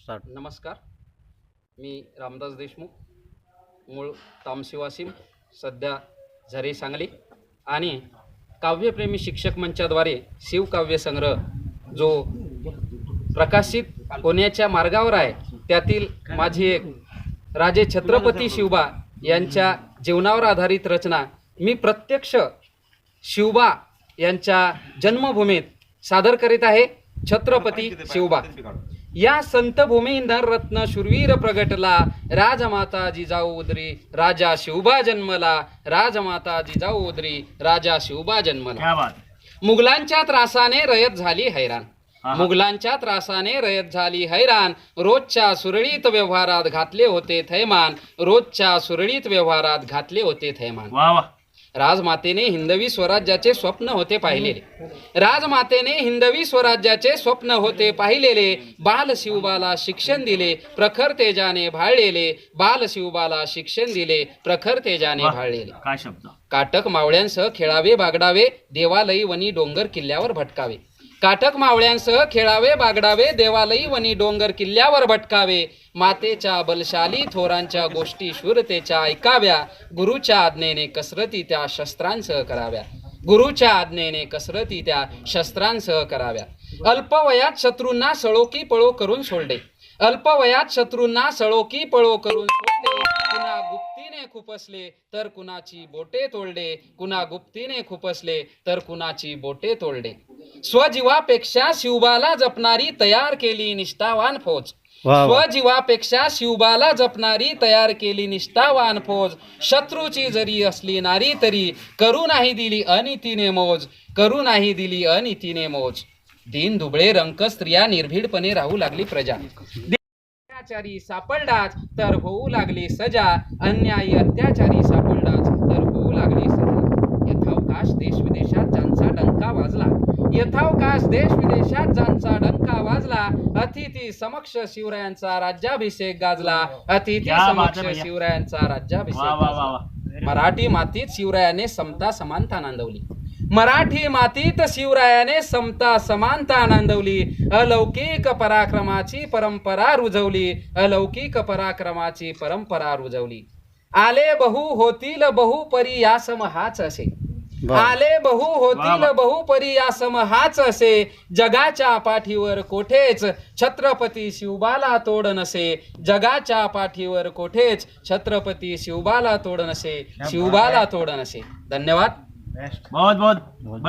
Start नमस्कार. मी रामदास देशमुख मूळ तामसिवासीम सध्या झरे सांगली आणि काव्यप्रेमी शिक्षक मंचाद्वारे शिवकाव्य संग्रह जो प्रकाशित होण्याच्या मार्गावर आहे त्यातील माझी एक राजे छत्रपती शिवबा यांच्या जीवनावर आधारित रचना. मी प्रत्यक्ष शिवबा यांच्या जन्मभूमीत सादर करीत आहे छत्रपती शिवबा. या संत भूमींदर रत्न शूरवीर प्रगटला राजमाता जिजाऊ उदरी राजा शिवबा जन्मला राजमाता जिजाऊ उदरी राजा शिवबा जन्मला. क्या बात. मुघलांच्या त्रासाने रयत झाली हैराण. मुघलांच्या त्रासाने रयत झाली हैराण. रोजच्या सुरळीत व्यवहारात घातले होते थैमान. रोजच्या सुरळीत व्यवहारात घातले होते थैमान. वा वा. राजमातेने हिंदवी स्वराज्याचे स्वप्न होते पाहिलेले राजमातेने हिंदवी स्वराज्याचे स्वप्न होते पाहिलेले. बाल शिवबाला शिक्षण दिले प्रखर तेजाने भाळलेले. बाल शिवबाला शिक्षण दिले प्रखर तेजाने. भाळलेले. काय शब्द? काटक मावळ्यांसह खेळावे बागडावे देवालयी वनी डोंगर किल्ल्यावर भटकावे. काटक मावळ्यांसह खेळावे बागडावे देवालयी वनी डोंगर किल्ल्यावर भटकावे. मातेच्या बलशाली थोरांच्या गोष्टी शूरतेच्या ऐकाव्या. गुरुच्या आज्ञेने कसरती त्या शस्त्रांसह कराव्या. गुरुच्या आज्ञेने कसरती त्या शस्त्रांसह कराव्या. अल्पवयात शत्रूंना सळोकी पळो करून सोडले. अल्पवयात शत्रूंना सळोकी पळो करून सोडले. कुणा गुप्तीने खुपसले तर कुणाची बोटे तोडले कुणा गुप्तीने खुपसले तर कुणाची बोटे तोडले स्वजीवापेक्षा शिवबाला जपणारी तयार केली निष्ठावान फौज. स्वजीवापेक्षा शिवबाला जपणारी तयार केली निष्ठावान फौज. शत्रूची जरी असली नारी तरी करू नाही दिली अनितीने मौज. करू नाही दिली अनितीने मौज. दिन दुबळे रंक स्त्रिया निर्भीडपणे राहू लागली प्रजा. अत्याचारी सापडलाच तर होऊ लागली सजा. अन्यायी अत्याचारी सापडलाच तर होऊ लागली सजा. यथावकाश देश विदेशात ज्यांचा डंका वाजला. यथावकाश देश विदेशात ज्यांचा डंका वाजला अतिथी समक्ष शिवरायांचा राज्याभिषेक गाजला. अतिथी समक्ष. शिवरायांचा राज्याभिषेक गाजला. मराठी मातीत शिवरायाने समता समानता नांदवली. मराठी मातीत शिवरायाने समता समानता नांदवली. अलौकिक पराक्रमाची परंपरा रुजवली. अलौकिक पराक्रमाची परंपरा रुजवली. आले बहु होतील बहु परी या सम हाच असे. आले बहु होतील. बहु परी या सम हाच असे. जगाच्या पाठीवर कोठेच छत्रपती शिवबाला तोड नसे. जगाच्या पाठीवर कोठेच छत्रपती शिवबाला तोड नसे. शिवबाला तोड नसे. धन्यवाद. باد. باد.